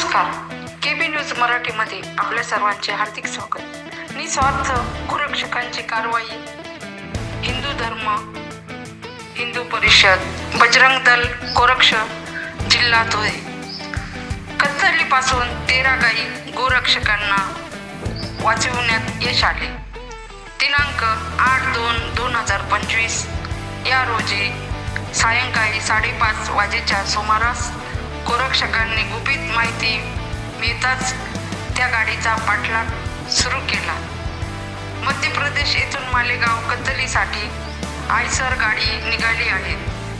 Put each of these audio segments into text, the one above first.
नमस्कार. KB news मराठीमध्ये आपल्या सर्वांचे हार्दिक स्वागत. निस्वार्थ गोरक्षकांची कारवाई. हिंदू धर्म हिंदू परिषद बजरंग दल गोरक्ष जिल्हा धुळे. कत्तलीपासून तेरा गाई गोरक्षकांना वाचविण्यात यश आले. दिनांक आठ दोन दोन हजार पंचवीस. या रोजी सायंकाळी साडेपाच वाजेच्या सुमारास गोरक्षकांनी गुपित माहिती मिळताच त्या गाडीचा पाठलाग सुरू केला. मध्य प्रदेश येथून मालेगाव कत्तलीसाठी आयसर गाडी निघाली आहे.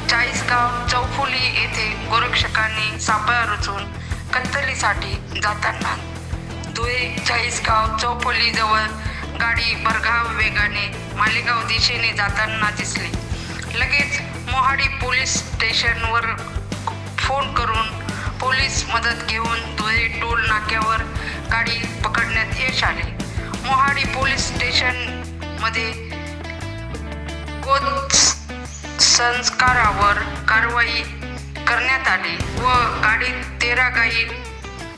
चाळीसगाव चौफुली येथे गोरक्षकांनी सापळा रचून कत्तलीसाठी जाताना धुळे चाळीसगाव चौफुलीजवळ गाडी बरगाव वेगाने मालेगाव दिशेने जाताना दिसली. लगेच मोहाडी पोलीस स्टेशनवर फोन करून पोलीस मदत घेऊन धुळे टोल नाक्यावर गाडी पकडण्यात यश आले. मोहाडी पोलीस स्टेशनमध्ये गोद संस्कारावर कारवाई करण्यात आली व गाडीत तेरा गाई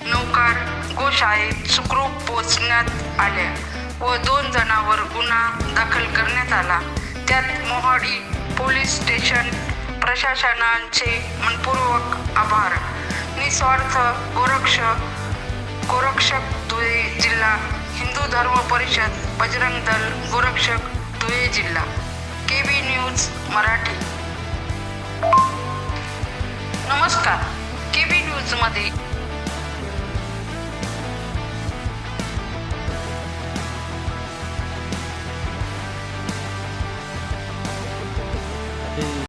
नौकार गोशाळेत सुखरूप पोचण्यात आल्या व दोन जणांवर गुन्हा दाखल करण्यात आला. त्यात मोहाडी पोलीस स्टेशन प्रशासनाचे मनपूर्वक आभार. निस्वार्थ गोरक्ष गोरक्षक धुळे जिल्हा हिंदू धर्म परिषद बजरंग दल गोरक्षक धुळे जिल्हा. K B news Marathi. नमस्कार. के बी न्यूजमध्ये